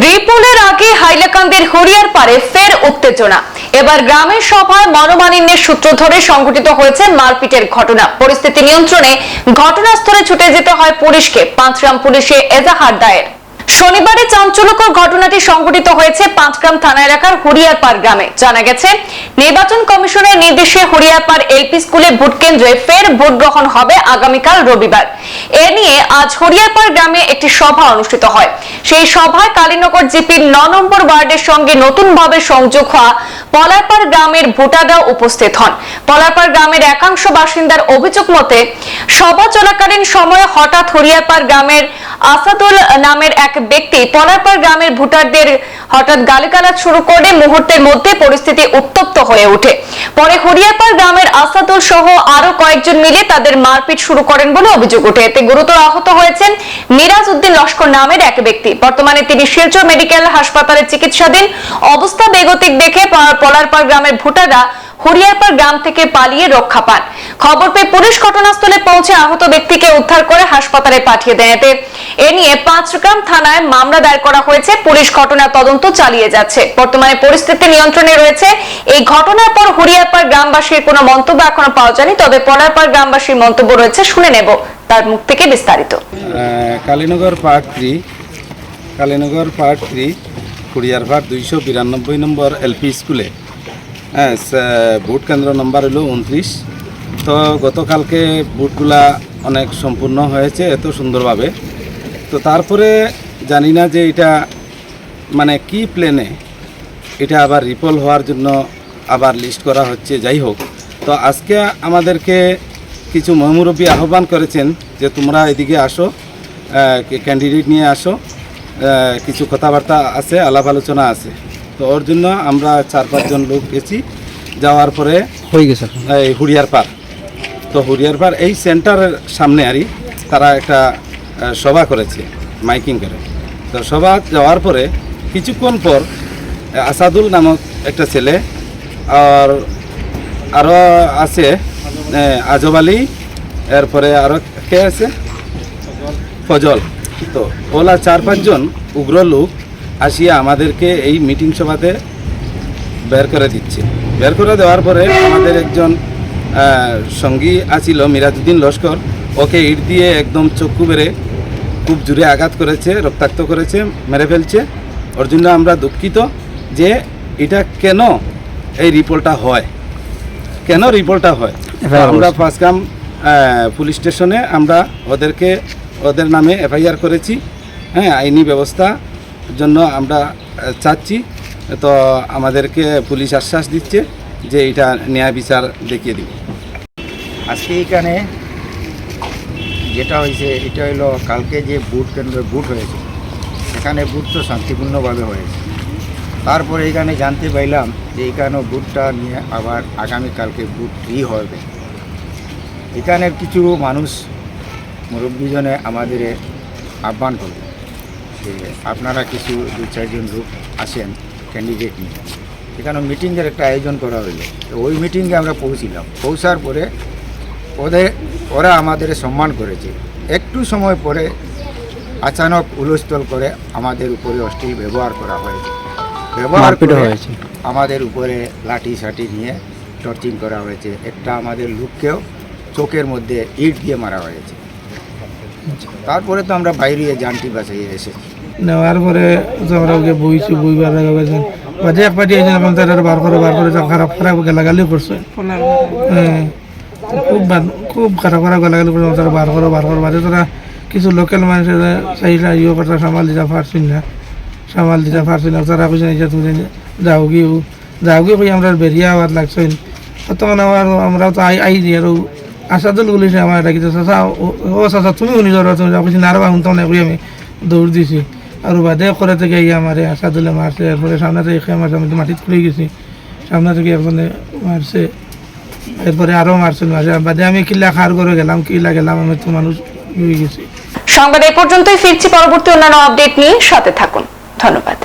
রিপুলের আগে হাইলাকান্দির হরিয়ার পারে ফের উত্তেজনা। এবার গ্রামের সভায় মনোমালিন্যের সূত্র ধরে সংঘটিত হয়েছে মারপিটের ঘটনা। পরিস্থিতি নিয়ন্ত্রণে ঘটনাস্থলে ছুটে যেতে হয় পুলিশকে। পাঁচরাম পুলিশে এজাহার দায়ের। শনিবারে চাঞ্চল্যকর ঘটনাটি সংঘটিত হয়েছে পাঁচগ্রাম থানা এলাকার হরিয়ারপাড় গ্রামে। জানা গেছে, নির্বাচন কমিশনের নির্দেশে হরিয়ারপাড় এলপি স্কুলে ভোট কেন্দ্রে ফের ভোট গ্রহণ হবে আগামীকাল রবিবার। এ নিয়ে আজ হরিয়ারপাড় গ্রামে একটি সভা অনুষ্ঠিত হয়। সেই সভায় কালীনগর জিপির ন নম্বর ওয়ার্ডের সঙ্গে নতুনভাবে সংযোগ হওয়া পলারপাড় গ্রামের ভোটাররাও উপস্থিত হন। পলারপাড় গ্রামের একাংশ বাসিন্দার অভিযোগ মতে, সভা চলাকালীন সময়ে হঠাৎ হরিয়ারপাড় গ্রামের আসাদুল নামের এক ব্যক্তি পলারপাড় গ্রামের ভোটারদের হঠাৎ গালিগালাজ শুরু করে মুহূর্তের মধ্যে পরিস্থিতি উত্তপ্ত হয়ে ওঠে। পরে হরিয়ারপাড় গ্রামের আসাদুল সহ আরও কয়েকজন মিলে তাদের মারপিট শুরু করেন বলে অভিযোগ ওঠে। এতে গুরুতর আহত হয়েছেন মিরাজ উদ্দিন লস্কর নামের এক ব্যক্তি। বর্তমানে তিনি শিলচর মেডিকেল হাসপাতালে চিকিৎসাধীন। অবস্থা বেগতিক দেখে পলারপাড় গ্রামের ভোটাররা হরিয়ারপাড় গ্রাম থেকে পালিয়ে রক্ষা পান। খবর পেয়ে পুলিশ ঘটনাস্থলে পৌঁছে আহত ব্যক্তিকে উদ্ধার করে হাসপাতালে পাঠিয়ে দেন এতে এ নিয়ে পাঁচগ্রাম থানায় মামলা দায়ের করা হয়েছে। পুলিশ ঘটনার তদন্ত চালিয়ে যাচ্ছে। বর্তমানে পরিস্থিতি নিয়ন্ত্রণে রয়েছে। এই ঘটনার পর হরিয়ারপাড় গ্রামবাসীর কোনো মন্তব্য এখনও পাওয়া যায়নি। তবে পলারপাড় গ্রামবাসীর মন্তব্য রয়েছে। শুনে নেব তার মুখ থেকে বিস্তারিত। Kalinagar part three Kalinagar part three খুড়িয়ারপাট দুইশো বিরানব্বই নম্বর এলপি স্কুলে। হ্যাঁ ভোট কেন্দ্র নম্বর হলো উনত্রিশ। তো গতকালকে বুটগুলা অনেক সম্পূর্ণ হয়েছে এত সুন্দরভাবে। তো তারপরে জানি না যে এটা মানে কি প্লেনে এটা আবার রিপল হওয়ার জন্য আবার লিস্ট করা হচ্ছে যাই হোক। তো আজকে আমাদেরকে কিছু মহমুরব্বী আহ্বান করেছেন যে তোমরা এদিকে আসো ক্যান্ডিডেট নিয়ে আসো কিছু কথাবার্তা আছে আলাপ আলোচনা আছে। তো ওর জন্য আমরা চার পাঁচজন লোক গেছি যাওয়ার পরে হয়ে গেছে। এই হুড়িয়ার পার তো হুড়িয়ার পার এই সেন্টারের সামনে আরই তারা একটা সভা করেছে, মাইকিং করে। তো সভা যাওয়ার পরে কিছুক্ষণ পর আসাদুল নামক একটা ছেলে আর আরও আছে আজব আলী, এরপরে আরও কে আছে? ফজল। তো ওলা চার পাঁচজন উগ্র লোক আসিয়া আমাদেরকে এই মিটিং সভাতে বের করে দিচ্ছে। বের করে দেওয়ার পরে আমাদের একজন সঙ্গী আছিল মিরাজুদ্দিন লস্কর। ওকে ইট দিয়ে একদম চক্ষু বেড়ে খুব জোরে আঘাত করেছে রক্তাক্ত করেছে মেরে ফেলছে। ওর জন্য আমরা দুঃখিত যে এটা কেন এই রিপোর্টটা হয়। কেন রিপোর্টটা হয়? আমরা ফার্স্টগ্রাম পুলিশ স্টেশনে আমরা ওদেরকে ওদের নামে এফআইআর করেছি। হ্যাঁ আইনি ব্যবস্থা জন্য আমরা চাচ্ছি। তো আমাদেরকে পুলিশ আশ্বাস দিচ্ছে। যে এটা ন্যায় বিচার দেখিয়ে দিব। আজকে এখানে যেটা হয়েছে, এটা হলো কালকে যে বুট কেন্দ্রে বুট হয়েছে, এখানে বুট তো শান্তিপূর্ণভাবে হয়েছে। তারপরে এখানে জানতে পাইলাম যে এখানেও বুটটা নিয়ে আবার আগামীকালকে বুট ই হবে। এখানের কিছু মানুষ মুরব্বীজনে আমাদের আহ্বান করল যে আপনারা কিছু দু চারজন লোক আসেন ক্যান্ডিডেট নিয়ে। এখানে মিটিংয়ের একটা আয়োজন করা হইল। তো ওই মিটিংয়ে আমরা পৌঁছিলাম। পৌঁছার পরে ওদের ওরা আমাদের সম্মান করেছে। একটু সময় পরে আচানক উলস্থল করে আমাদের উপরে অশ্লীল ব্যবহার করা হয়েছে। ব্যবহার করে হয়েছে। আমাদের উপরে লাঠি সাঠি নিয়ে টর্চিং করা হয়েছে। একটা আমাদের লোককেও চোখের মধ্যে ইট দিয়ে মারা হয়েছে। তারপরে তো আমরা বাইরে জানটি বাঁচাইয়ে এসেছি। নেওয়ার পরে আমরা ওকে বইছি বইবার বাজে এক পার্টি আইছেন আপনার তারা বার করে বার করে যা খারাপ খারাপ গালাগালি করছে। হ্যাঁ খুব খুব খারাপ খারাপ গালাগালি করছে তারা বার করো বার করো। বাজে তারা কিছু লোকাল মানুষের চাইলা ইয়ে কথা সামাল দিতে পারছেন না। সামাল দিতে পারছেন না। তারা কইছেন যে তুমি যাও গিয়ে যাও গিয়ে আমরা বেরিয়ে আবার লাগছেন তখন আমার আমরা তো আই আই দিয়ে আর আশাদুল বলেছে আমার এটা কিছু চাচা ও- চাচা, তুমি শুনি যাও তুমি যাও। কইছি না আর শুনতাম না আমি দৌড় দিছি। আর বাদে করে থেকে ইয়ে মারে আশাদুলে মারছে এরপরে সামনে থেকে খেয়ে মারছে আমি তো মাটিত খুলে গেছি। সামনে থেকে একজনে মারছে এরপরে আরও মারছে মারছে বাদে আমি কিল্লা খার করে গেলাম, কিল্লা গেলাম, আমি তো মানুষ হয়ে গেছি। সংবাদ এ পর্যন্তই, ফিরছি পরবর্তী অন্যান্য আপডেট নিয়ে, সাথে থাকুন। ধন্যবাদ।